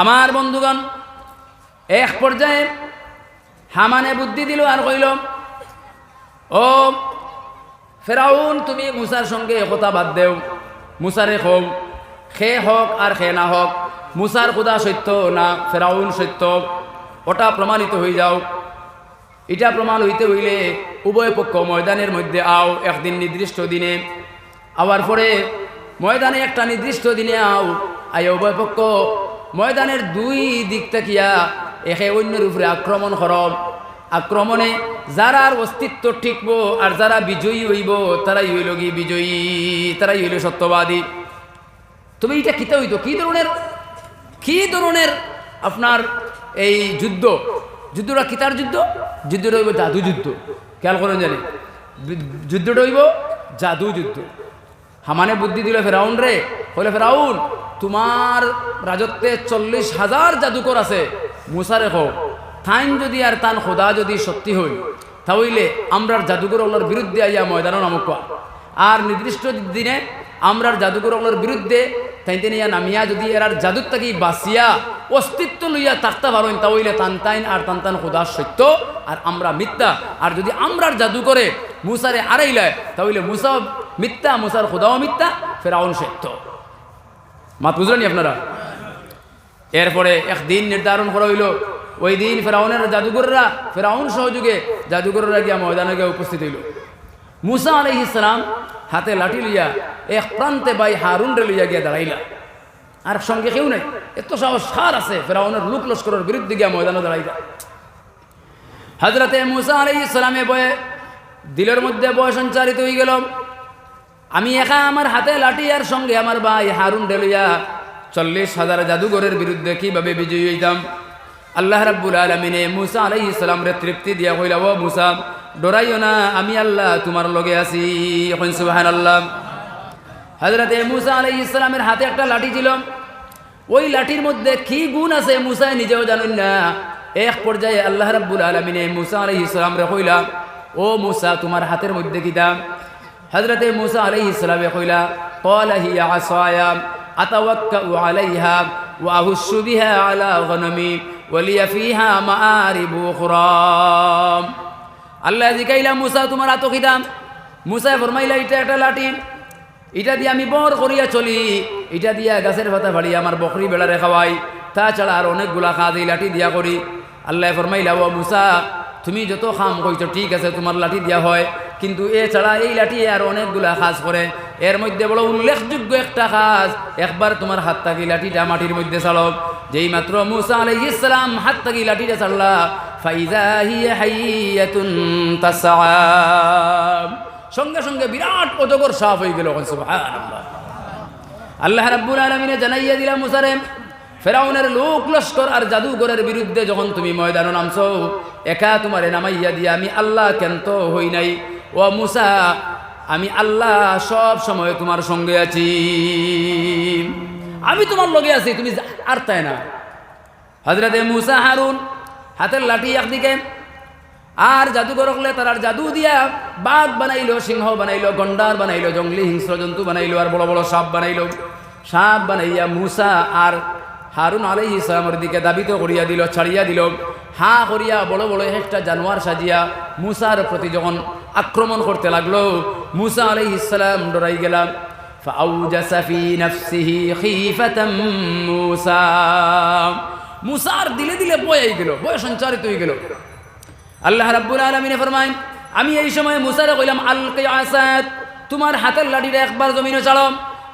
আমার বন্ধুগণ, এক পর্যায়ে হামানে বুদ্ধি দিল আর কইল, ও ফেরাউন, তুমি মুসার সঙ্গে একতা বাদ দেও। মুসারে হোক খে হোক আর খে না হোক, মুসার খুদা সত্য না ফেরাউন সত্য? ওটা প্রমাণিত হয়ে যাও। এটা প্রমাণ হইতে হইলে উভয় পক্ষ ময়দানের মধ্যে আও একদিন নির্দিষ্ট দিনে। আওয়ার পরে ময়দানে একটা নির্দিষ্ট দিনে আও আই উভয় পক্ষ ময়দানের দুই দিক থাকিয়া একে অন্যের উপরে আক্রমণ করব আক্রমণে যারার অস্তিত্ব ঠিকব আর যারা বিজয়ী হইব, তারাই হইল কি বিজয়ী? তারাই হইল সত্যবাদী। তবে এটা কিতা হইতো কি ধরনের? কি ধরনের আপনার এই যুদ্ধ? যুদ্ধটা কিতার যুদ্ধ? যুদ্ধটা হইব জাদু যুদ্ধ। খেয়াল করেন জানি। যুদ্ধটা হইব জাদু যুদ্ধ। হামানে বুদ্ধি দিল ফেরাউন রে হলে ফেরাউন তোমার রাজত্বে চল্লিশ হাজার জাদুকর আছে। মুসারে হোক থাইন যদি আর তান খোদা যদি সত্যি হই তাহলে আমরার জাদুকর ওগুলোর বিরুদ্ধে আইয়া ময়দানও নামক। আর নির্দিষ্ট দিনে আমরার জাদুকর ওগুলোর বিরুদ্ধে তাইতে নিয়া নামিয়া যদি এরার জাদুর থাকি বাঁচিয়া, অস্তিত্ব লইয়া থাকতে পারেন তাহলে তান তাইন আর তান তান খোদা সত্য আর আমরা মিথ্যা। আর যদি আমরার জাদু করে মুসারে আড়াইলায় তাহলে মুসা মিথ্যা, মুসার খোদাও মিথ্যা, ফেরাউন সত্য। মাত বুঝলেন আপনারা? এরপরে একদিন নির্ধারণ করা হইল। ওই দিন ফেরাউনের জাদুঘররা, ফেরাউন সহযোগে জাদুঘররা গিয়া ময়দানে গিয়ে উপস্থিত হইল। মুসা আলহ ইসলাম হাতে লাঠি লইয়া এক প্রান্তে বাই হারুন রে লইয়া গিয়া দাঁড়াইলা। আর সঙ্গে কেউ নাই। এত সাহস সার আছে ফেরাউনের লোক লস্করের বিরুদ্ধে গিয়া ময়দানে দাঁড়াইলা হজরতে মুসা আলহ ইসলামে বয়ে দিলের মধ্যে বয় সঞ্চারিত হয়ে গেল আমি একা আমার হাতে লাঠি আর সঙ্গে আমার ভাই হারুন ডেলিয়া চল্লিশ হাজার জাদুঘরের বিরুদ্ধে কীভাবে বিজয়ী হইতাম? আল্লাহ রাব্বুল আলমিনে মুসা আলাই ইসলাম রে তৃপ্তি দিয়া কইলা, ও মুসা, ডরাইও না, আমি আল্লাহ তোমার লগে আছি। এখন সুবাহান আল্লাহ হজরতে মুসা আলাই ইসলামের হাতে একটা লাঠি ছিল। ওই লাঠির মধ্যে কি গুণ আছে মুসায় নিজেও জানেন না। এক পর্যায়ে আল্লাহ রাব্বুল আলমিনে মুসা আলাই ইসলাম রে কইলা, ও মুসা, তোমার হাতের মধ্যে কিতাম হজরতে মুসা আলাই ইসলামে কইলা قال هي عصاي أتوكأ عليها وأهش بها على غنمي ولي فيها مآرب أخرى আল্লাহ জিকাইলা মুসা তোমার আতো খিদাম মুসা ফরমাইলা এটা একটা লাঠি এটা দিয়ে আমি বর করিয়া চলি এটা দিয়া গাছের পাতা ফাড়ি আমার বকরি বেড়ারে খাওয়াই তাছাড়া আর অনেকগুলা কাজ এই লাঠি দিয়া করি আল্লাহ ফরমাইলা ও মুসা তুমি যত খাম কইছো, ঠিক আছে, তোমার লাঠি দিয়া হয়, কিন্তু এছাড়া এই লাঠি আর অনেকগুলা কাজ করে। এর মধ্যে বড় উল্লেখযোগ্য একটা কাজ, একবার তোমার হাত থাকি লাঠিটা মাটির মধ্যে চালক, যেই মাত্র মুসা আলাইহিস ইসলাম হাত থাকি লাঠিটা চাললা, ফাইজা সঙ্গে সঙ্গে বিরাট অজগর সাফ হয়ে গেল আল্লাহ রাব্বুল আলামিনে জানাইয়া দিলাম মুসারে ফেরাউনের লোক লস্কর আর জাদুঘরের বিরুদ্ধে যখন তুমি ময়দানে নামছ, একা তোমারে নামাইয়া দিয়া আমি আল্লাহ কেন তো হই নাই। ও মুসা, আমি আল্লাহ সব সময় তোমার সঙ্গে আছি। আমি তোমার লগে আছি, তুমি আর তাই না? হজরতে মুসা হারুন হাতের লাঠি একদিকে, আর জাদুঘর হলে তার জাদু দিয়া বাঘ বানাইলো, সিংহ বানাইলো, গন্ডার বানাইলো, জঙ্গলি হিংস্র জন্তু বানাইলো, আর বড় বড় সাপ বানাইলো। সাপ বানাইয়া মুসা আর হারুন আলাই ইসলামের দিকে দাবিত করিয়া দিল ছাড়িয়া দিল হা করিয়া বড় বড় একটা জানোয়ার সাজিয়া মুসার প্রতি যখন আক্রমণ করতে লাগলো মুসা আলাই ইসলাম ডরাই গেলাম فأوجس في نفسه خيفة موسى মুসার দিলে দিলে বয়ে গেল বয় সঞ্চারিত হয়ে গেল আল্লাহ রাব্বুল আলামিনে ফরমায় আমি এই সময় মুসারে কইলাম আলকে আসাদ তোমার হাতের লাঠিটা একবার জমিনে চাড়ো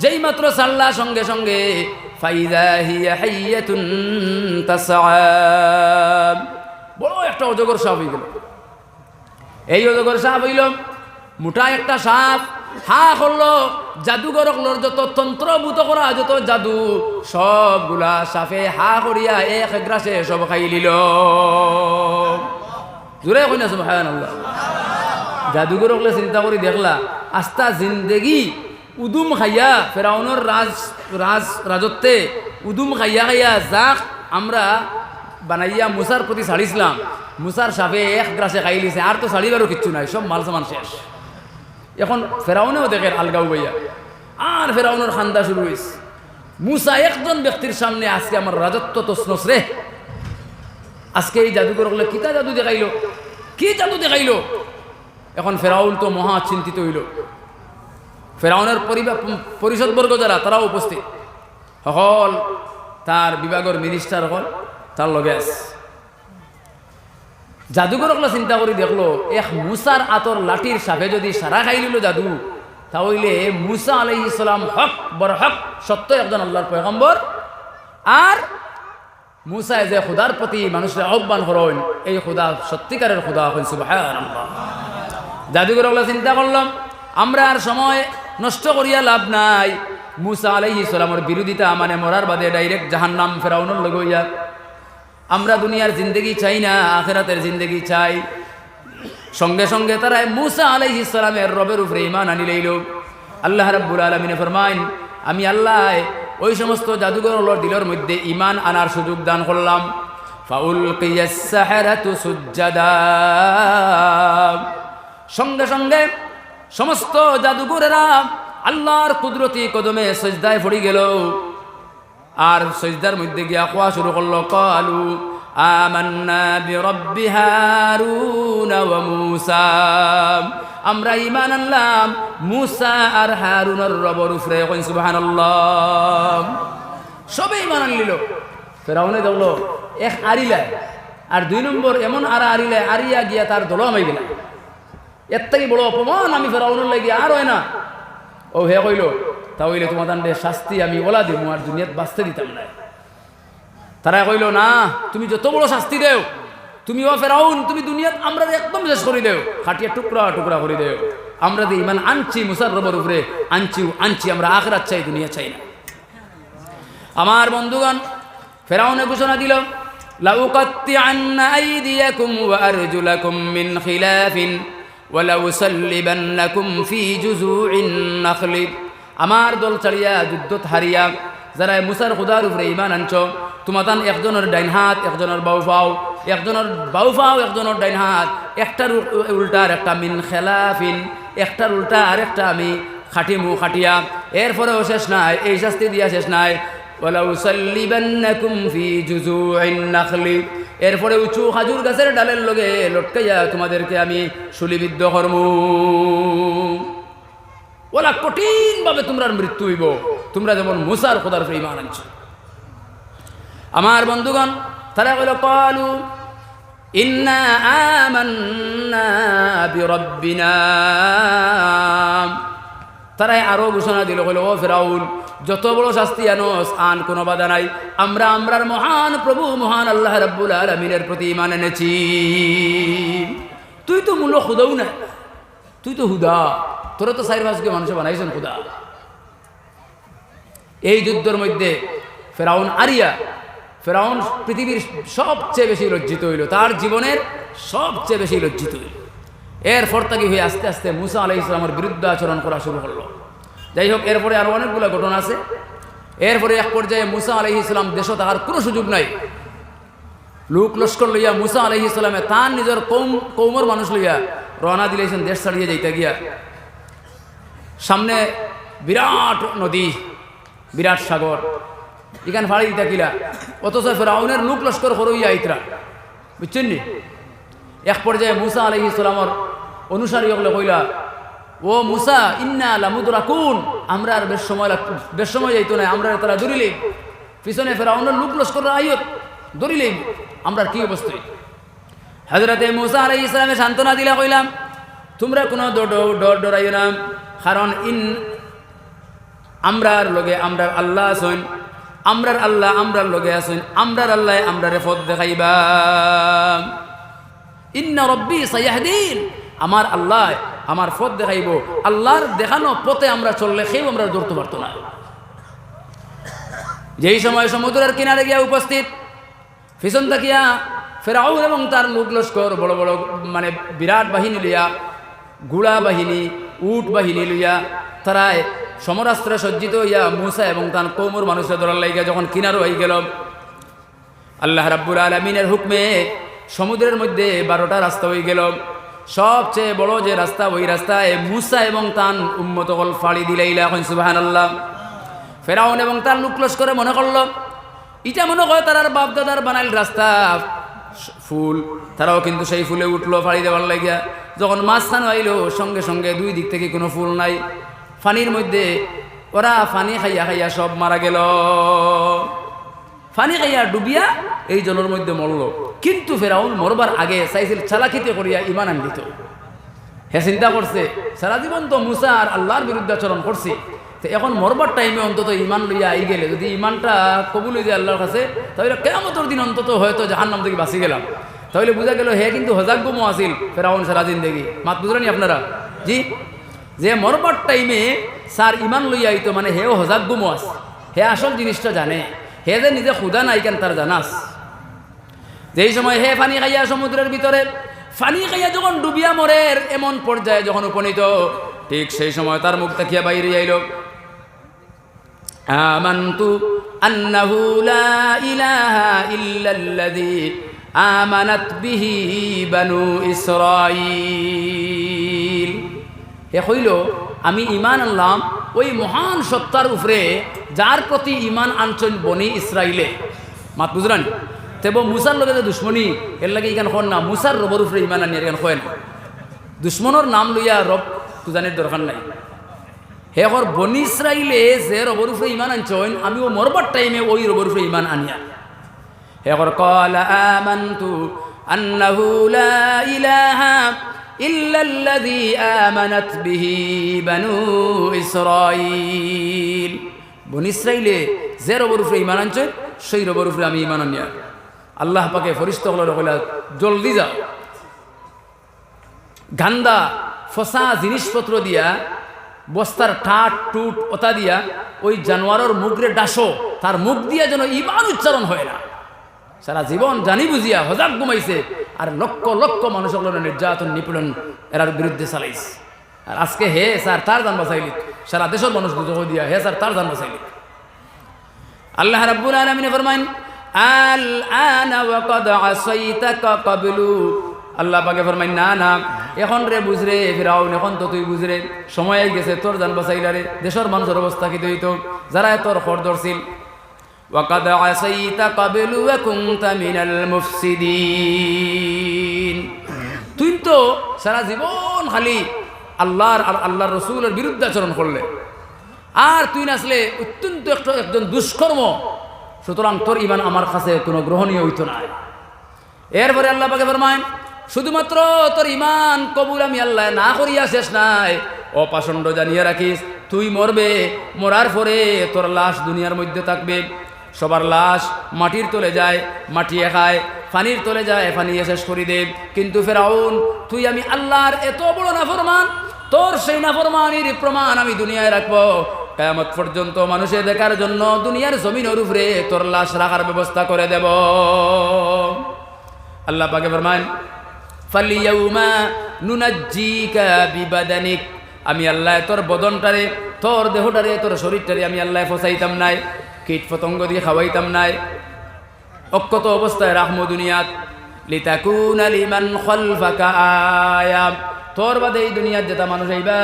যেই মাত্র সাল্লা সঙ্গে সঙ্গে বড় একটা অজগর সাপ হয়ে গেল। এই অজগর সাপ হইল মোটা একটা সাপ, হা করল জাদুঘর যত তন্ত্রভূত করা, যত জাদু, সবগুলা সাপে হা করিয়া এক গ্রাসে সব খাই লিল জোরে কই না সুবহানাল্লাহ। জাদুঘর হলে চিন্তা করে দেখলা, আস্তা জিন্দেগি উদুম খাইয়া ফেরাউনের রাজ রাজ, রাজত্বে উদুম খাইয়া খাইয়া যাক আমরা বানাইয়া মুসার প্রতি ছাড়িছিলাম। মুসার সাপে এক গ্রাসে খাই লিছে, আর তো ছাড়িবারও কিচ্ছু নাই, সব মাল সামান শেষ। এখন ফেরাউনেও দেখে আলগাও গইয়া আর ফেরাউনের খান্দা শুরু হয়েছে মুসা একজন ব্যক্তির সামনে আজকে আমার রাজত্ব তসনস রে। আজকে এই জাদুঘর হলে কিতা জাদু দেখাইলো? কি জাদু দেখাইলো? এখন ফেরাউন তো মহা চিন্তিত হইল। ফেরাউনের পরিষদবর্গ যারা, তারাও উপস্থিত। সকল তার বিভাগের মিনিস্টার হল তার লগে আছে। জাদুঘর হলে চিন্তা করে দেখল এক মুসার আতর লাঠির সাপে যদি সারা খাই নিল জাদু, তাহলে মুসা আলাই ইসলাম হক বড় হক, সত্য একজন আল্লাহর পয়গম্বর আর মুসায় যে খুদার প্রতি মানুষের আহ্বান করেন এই খুদা সত্যিকারের খুদা হন সুবহানাল্লাহ। জাদুঘর হলে চিন্তা করলাম, আমরা আর সময় নষ্ট করিয়া লাভ নাই। মুসা আলাই ইসলামের বিরোধিতা মানে মরার বাদে ডাইরেক্ট জাহান্নাম ফেরাউনের লগ হইয়া। আমরা দুনিয়ার জিন্দগি চাই না, আখেরাতের জিন্দগি চাই। সঙ্গে সঙ্গে তারা মুসা আলাই ইসলামের রবের উপরে ইমান আনি লইল। আল্লাহ রাব্বুল আলমিনে ফরমাইন, আমি আল্লাহ ওই সমস্ত জাদুঘর দিলের মধ্যে ইমান আনার সুযোগ দান করলাম। সঙ্গে সঙ্গে সমস্ত জাদুঘরেরা আল্লাহর কুদরতি কদমে সজদায় পড়ি গেল। আর সজদার মধ্যে গিয়া কোয়া শুরু করল, কালু আমান্না বিরব্বি হারুন ওয়া আমরা ঈমান আনলাম, মূসা আর হারুনের রবের উপরে কই সুবহানাল্লাহ। সবে ঈমান আনলিল। ফেরাউনে দেখল, এক আরিলায় আর দুই নম্বর এমন আর আরিলায় আরিয়া গিয়া তার দল আমাই গেলা এর বড় অপমান আমি ফেরাউনের লাগে, আর হয় না। ও হে কইল, তাহলে তোমাদের শাস্তি আমি ওলা দিব আর দুনিয়াত বাঁচতে দিতাম না। তারা কইল, না, তুমি যত বড় শাস্তি দেও, তুমি ও ফেরাউন, তুমি দুনিয়াত আমরা একদম শেষ করে দেও খাটিয়া টুকরা টুকরা করে দেও। আমরা যে ইমান আনছি মুসাররবের উপরে, আনছি আনছি, আমরা আখরাত চাই, দুনিয়া চাই না। আমার বন্ধুগণ, ফেরাউনে ঘোষণা দিল, লাউকাত্তি আন্না আইদিয়াকুম ওয়া আরজুলাকুম মিন খিলাফিন। ওয়ালাউসাল্লিবান্নাকুম ফি জুজুইন নাখলি আমার দল ছাড়িয়া, যুদ্ধ হারিয়া, যারা মুসার খুদার উপরে ইমান আনছ, তোমাতান একজনের ডাইন হাত, একজনের বাউ ফাও, একজনের বাউ ফাও, একজনের ডাইন একটার উল্টার একটা মিন খেলাফিন, একটার উল্টা আরেকটা আমি খাটিমু খাটিয়া। এরপরেও শেষ নাই, এই শাস্তি দিয়া শেষ নাই। ওলাউসাল্লিবান্নাকুম ফি জুজুইন নাখলি। এরপরে উঁচু খাজুর গাছের ডালের লগে লটকাইয়া তোমাদেরকে আমি শুলিবিদ্ধ কর্মু। ওলা কঠিনভাবে তোমরা মৃত্যু হইব। তোমরা যেমন মুসার খোদার ইমান আনছো। আমার বন্ধুগণ, তারা কইল, কালু ইন্না আমান্না বিরব্বিনা। তারাই আরও ঘোষণা দিল, কইল, ও ফেরাউল যত বড় শাস্তি আনোস, আন কোনো বাধা নাই। আমরা আমরার মহান প্রভু, মহান আল্লাহ রব্বুল আলমিনের প্রতি ইমান এনেছি। তুই তো মূল্য খুদাও না তুই তো হুদা। তোরা তো সাইর ভাজকে মানুষ বানাইছেন খুদা এই যুদ্ধের মধ্যে ফেরাউন আরিয়া, ফেরাউন পৃথিবীর সবচেয়ে বেশি লজ্জিত হইল। তার জীবনের সবচেয়ে বেশি লজ্জিত হইল। এরপর তাকে হয়ে আস্তে আস্তে মুসা আলাই ইসলামের বিরুদ্ধে আচরণ করা শুরু করল। যাই হোক, এরপরে আরও অনেকগুলো ঘটনা আছে। এরপরে এক পর্যায়ে মুসা আলহি ইসলাম দেশ তাহার কোনো সুযোগ নাই। লোক লস্কর লইয়া মুসা আলহি ইসলামে তার নিজের কৌম, কৌমর মানুষ লইয়া রওনা দিলেছেন দেশ ছাড়িয়ে যাইতে গিয়া। সামনে বিরাট নদী, বিরাট সাগর, এখানে ফাড়ি দিতা কিলা অথচ ফেরাউনের লোক লস্কর করইয়া আইতরা বুঝছেন নি? এক পর্যায়ে মুসা আলহি ইসলামর অনুসারী হলে কইলা, ও মুসা, ইন্না লামুদরা কোন আমরা আর বেশ সময় লাগ- বেশ সময় যাইতো না, আমরা তারা দৌড়িলেই। পিছনে ফেরাউনের লোক লস্কর আইয়ত দৌড়িলেই। আমরা কি অবস্থায় হজরতে মুসা আলাই ইসলামে সান্ত্বনা দিলা কইলাম, তোমরা কোনো ডর ডরাইও না, কারণ ইন, আমরার লগে আমরার আল্লাহ আসইন আমরার আল্লাহ আমরার লগে আসইন আমরার আল্লাহ আমরারে পথ দেখাইবা। ইন্না রব্বি সাইয়াহদিন আমার আল্লাহ আমার পথ দেখাইব। আল্লাহর দেখানো পথে আমরা চললে সেও আমরা ধরতে পারতো না। যেই সময় সমুদ্রের কিনারে গিয়া উপস্থিত, পিছন থাকিয়া ফেরাউন এবং তার লোক লস্কর, বড় বড় মানে বিরাট বাহিনী লইয়া, গুড়া বাহিনী, উট বাহিনী লইয়া তারায় সমরাস্ত্রে সজ্জিত হইয়া মুসা এবং তার কৌমর মানুষের ধরার লাগিয়া যখন কিনারো হয়ে গেল, আল্লাহ রাব্বুল আলমিনের হুকমে সমুদ্রের মধ্যে বারোটা রাস্তা হয়ে গেল। সবচেয়ে বড় যে রাস্তা, ওই রাস্তায় মুসা এবং তান উম্মত ফাড়ি দিলাইলা এখন সুবাহান আল্লাহ ফেরাউন এবং তার লুকলস করে মনে করল, ইটা মনে হয় তার বাপ দাদার বানাইল রাস্তা। ফুল, তারাও কিন্তু সেই ফুলে উঠল ফাড়ি দেওয়ার লাগিয়া। যখন মাঝখানে আইলো, সঙ্গে সঙ্গে দুই দিক থেকে কোনো ফুল নাই। ফানির মধ্যে ওরা ফানি খাইয়া খাইয়া সব মারা গেল। ফানি খাইয়া ডুবিয়া এই জলের মধ্যে মরল। কিন্তু ফেরাউন মরবার আগে চাইছিল চালাকিতে করিয়া ইমান আনবিত হে চিন্তা করছে, সারা জীবন তো মুসা আর আল্লাহর বিরুদ্ধে আচরণ করছি। তো এখন মরবার টাইমে অন্তত ইমান লইয়া আই গেলে, যদি ইমানটা কবুল হয়ে যায় আল্লাহর কাছে, তাহলে কেমতর দিন অন্তত হয়তো জাহান নাম থেকে বাঁচি গেলাম। তাহলে বোঝা গেল হে কিন্তু হজাগ্যমো আসিল ফেরাউন সারা জিন্দেগি। মাত বুঝলেনি আপনারা? জি? যে মরবার টাইমে স্যার ইমান লইয়া আইতো মানে হেও হজাগ্যমো আস হে আসল জিনিসটা জানে। হে যে নিজে খুদা নাই কেন তার জানাস যেই সময় হে ফানি খাইয়া সমুদ্রের ভিতরে, ফানি খাইয়া যখন ডুবিয়া মরের এমন পর্যায়ে যখন উপনীত, ঠিক সেই সময় তার মুখ তাকিয়া বাইরে আইল। আমান্তু আন্নাহু লা ইলাহা ইল্লাল্লাযী আমানাত বিহি বানু ইসরাঈল। হে হইল, আমি ইমান আনলাম ওই মহান সত্তার উপরে যার প্রতি ইমান আনছেন বনি ইসরাইলে। মাত বুঝলেন? তেব মুসার লগে যে দুশ্মনী, এর লাগে ইখান খন না, মুসার রবর উপরে ইমান আনি এখান হয় না। দুশ্মনের নাম লইয়া রব তুজানির দরকার নাই। হে হর বনি ইসরাইলে যে রবর উপরে ইমান আনছেন আমি ও মরবার টাইমে ওই রবর উপরে ইমান আনিয়া। হে হর কল আমান্তু আন্নাহু লা ইলাহা ইল্লাল্লাযী আমানাত বিহি বানু ইসরাঈল। যে রবর উপরে ইমান আনছে সেই রবর উপরে আমি ইমান আনি। আল্লাহ পাকে ফরিস্ত হল রকলা জলদি যাও। গান্দা ফসা জিনিসপত্র দিয়া, বস্তার টাট, টুট, ওতা দিয়া, ওই জানোয়ারের মুখরে ডাসো, তার মুখ দিয়া যেন ইমান উচ্চারণ হয় না। সারা জীবন জানি বুঝিয়া হজাক ঘুমাইছে আর লক্ষ লক্ষ মানুষ নির্যাতন, নিপীড়ন এরার বিরুদ্ধে চালাইছে। আর আজকে হে স্যার তার দান বাঁচাইলি। সারা দেশের মানুষ দুজক দিয়া, হে স্যার তার দান বাঁচাইলি। আল্লাহ রাব্বুল আলামিন ফরমাইন, আল আনা ওয়া ক্বাদ আসাইতাকা ক্বাবলু আল্লাহ পাকে ফরমাইন, না না, এখন রে বুঝরে ফিরাউন, এখন তো তুই বুঝরে সময় গেছে, তোর জান বাঁচাইলা রে দেশের মানুষের অবস্থা কি হইতো যারা তোর খর ধরছিল وقد عصيت قبل وكنت من المفسدين তুই তো সারা জীবন খালি আল্লাহর আর আল্লাহর রসুলের বিরুদ্ধে আচরণ করলে আর তুই আসলে অত্যন্ত একটা একজন দুষ্কর্ম সুতরাং তোর ইমান আমার কাছে কোনো গ্রহণীয় হইতো না এরপরে আল্লাহ পাকে ফরমায় শুধুমাত্র তোর ইমান কবুল আমি আল্লাহ না করিয়া শেষ নাই অপাষণ্ড জানিয়ে রাখিস তুই মরবে মরার পরে তোর লাশ দুনিয়ার মধ্যে থাকবে সবার লাশ মাটির তলে যায় মাটি খায়, ফানির তলে যায় ফানিয়ে শেষ করি দে কিন্তু ফেরাউন, তুই আমি আল্লাহর এত বড় নাফরমান, তোর সেই নাফরমানির প্রমাণ আমি দুনিয়ায় রাখব। কেয়ামত পর্যন্ত মানুষে দেখার জন্য দুনিয়ার জমিনের উপরে তোর লাশ রাখার ব্যবস্থা করে দেব। আল্লাহ পাকে ফরমান ফালিয়াউমা নুনাজ্জিকা বিবাদানিক, আমি আল্লাহ তোর বদনটারে, তোর দেহটারে, তোর শরীরটারে আমি আল্লাহ ফসাইতাম নাই। কীট পতঙ্গ দিয়ে খাওয়াইতাম নাই। অক্ষত অবস্থায় রাহমু দুনিয়াত, লিতাকুনা লিমান খলফাকা আয়া। তোর বাদে এই দুনিয়ার যেটা মানুষ আইবা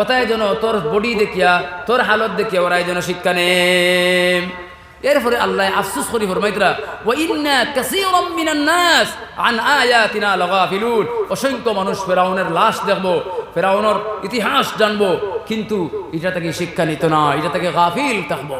ওটাই যেন তোর বডি দেখিয়া, তোর হালত দেখিয়া ওরাই যেন শিক্ষা নে। এরপরে আল্লাহ আফসুস করি ফরমাইতরা, ওয়া ইন্না কাসীরাম মিনান নাস আন আয়াতিনা লাগাফিলুন। অসংখ্য মানুষ ফেরাউনের লাশ দেখব, ফেরাউনের ইতিহাস জানব, কিন্তু এটা থেকে শিক্ষা নিত না, এটা থেকে গাফিল থাকব।